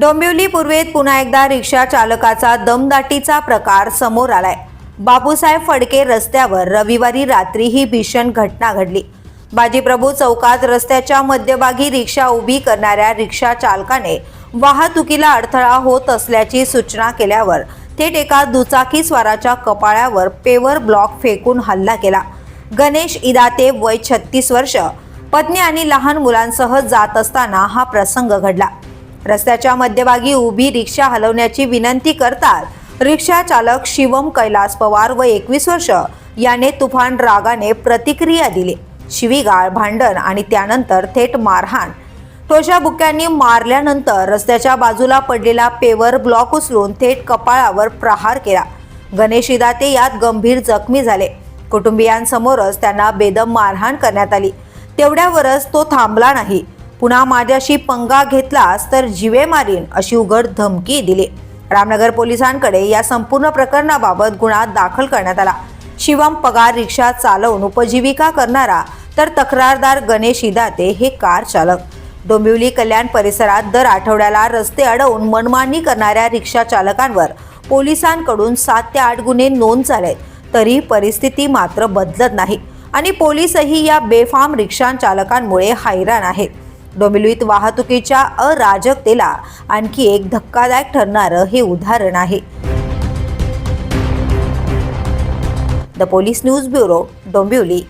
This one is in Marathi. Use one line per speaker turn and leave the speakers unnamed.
डोंबिवली पूर्वेत पुन्हा एकदा रिक्षा चालकाचा दमदाटीचा प्रकार समोर आलाय. बापूसाहेब फडके रस्त्यावर रविवारी रात्री ही भीषण घटना घडली. बाजीप्रभू चौकात रस्त्याच्या मध्यभागी रिक्षा उभी करणाऱ्या रिक्षा चालकाने वाहतुकीला अडथळा होत असल्याची सूचना केल्यावर थेट एका दुचाकी स्वाराच्या कपाळावर पेवर ब्लॉक फेकून हल्ला केला. गणेश इदाते वय छत्तीस वर्ष पत्नी आणि लहान मुलांसह जात असताना हा प्रसंग घडला. रस्त्याच्या मध्यभागी उभी रिक्षा हलवण्याची विनंती करतात. रिक्षा चालक शिवम कैलास पवार व एकवीस वर्ष याने तुफान रागाने प्रतिक्रिया दिली. शिवीगाळ भांडण आणि त्यानंतर थेट मारहाण. टोशाबुक्यांनी मारल्यानंतर रस्त्याच्या बाजूला पडलेला पेवर ब्लॉक उचलून थेट कपाळावर प्रहार केला. गणेश इदाते यात गंभीर जखमी झाले. कुटुंबियांसमोरच त्यांना बेदम मारहाण करण्यात आली. तेवढ्यावरच तो थांबला नाही. पुन्हा माझ्याशी पंगा घेतलास तर जिवे मारीन अशी उघड धमकी दिली. रामनगर पोलिसांकडे या संपूर्ण प्रकरणाबाबत गुन्हा दाखल करण्यात आला. शिवम पगार रिक्षा चालवून उपजीविका करणारा तर तक्रारदार गणेश इदाते हे कार चालक. डोंबिवली कल्याण परिसरात दर आठवड्याला रस्ते अडवून मनमानी करणाऱ्या रिक्षा चालकांवर पोलिसांकडून सात ते आठ गुन्हे नोंद झालेत. तरी परिस्थिती मात्र बदलत नाही आणि पोलीसही या बेफाम रिक्षा चालकांमुळे हैराण आहेत. डोंबिवलीत वाहतुकीच्या अराजकतेला आणखी एक धक्कादायक ठरणारं हे उदाहरण आहे. The police news bureau Dombivli.